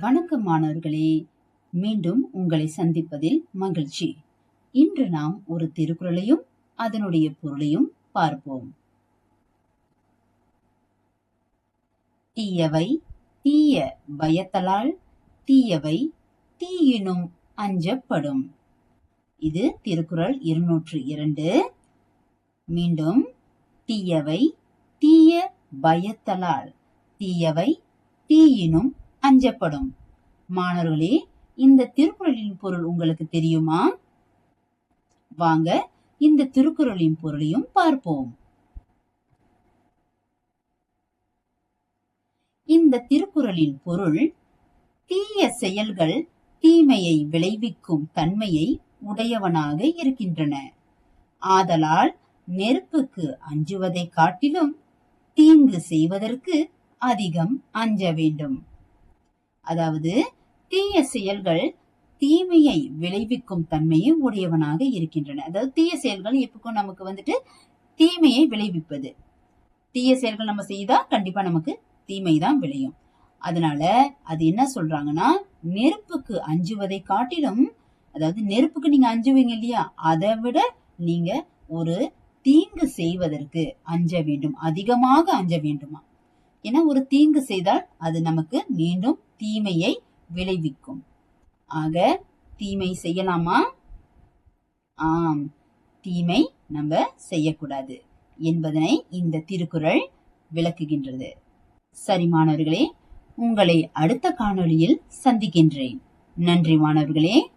வணக்கம் மாணவர்களே மீண்டும் உங்களை சந்திப்பதில் மகிழ்ச்சி. இன்று நாம் ஒரு திருக்குறளையும் அதனுடைய பொருளையும் பார்ப்போம். தீயவை தீய பயத்தலால் தீயவை தீயினும் அஞ்சப்படும். இது திருக்குறள் இருநூற்று இரண்டு. மீண்டும் தீயவை தீய பயத்தலால் தீயவை தீயினும் அஞ்சப்படும். மாணவர்களே இந்த திருக்குறளின் பொருள் உங்களுக்கு தெரியுமா? வாங்க இந்த திருக்குறளின் பொருளையும் பார்ப்போம். இந்த திருக்குறளின் பொருள் தீய செயல்கள் தீமையை விளைவிக்கும் தன்மையை உடையவனாக இருக்கின்றன. ஆதலால் நெருப்புக்கு அஞ்சுவதை காட்டிலும் தீங்கு செய்வதற்கு அதிகம் அஞ்ச வேண்டும். அதாவது தீய செயல்கள் தீமையை விளைவிக்கும் தன்மையை உடையவனாக இருக்கின்றன. அதாவது தீய செயல்கள் எப்பக்கும் நமக்கு வந்துட்டு தீமையை விளைவிப்பது. தீய செயல்கள் நம்ம செய்தா கண்டிப்பா நமக்கு தீமை தான் விளையும். அதனால அது என்ன சொல்றாங்கன்னா நெருப்புக்கு அஞ்சுவதை காட்டிலும் அதாவது நெருப்புக்கு நீங்க அஞ்சுவீங்க இல்லையா அதை விட நீங்க ஒரு தீங்கு செய்வதற்கு அஞ்ச வேண்டும் அதிகமாக அஞ்ச வேண்டுமா? ஏன்னா ஒரு தீங்கு செய்தால் அது நமக்கு மீண்டும் தீமையை விளைவிக்கும். ஆக தீமை செய்யலாமா? ஆம் தீமை நம்ம செய்யக்கூடாது என்பதனை இந்த திருக்குறள் விளக்குகின்றது. சரி மாணவர்களே உங்களை அடுத்த காணொளியில் சந்திக்கின்றேன். நன்றி மாணவர்களே.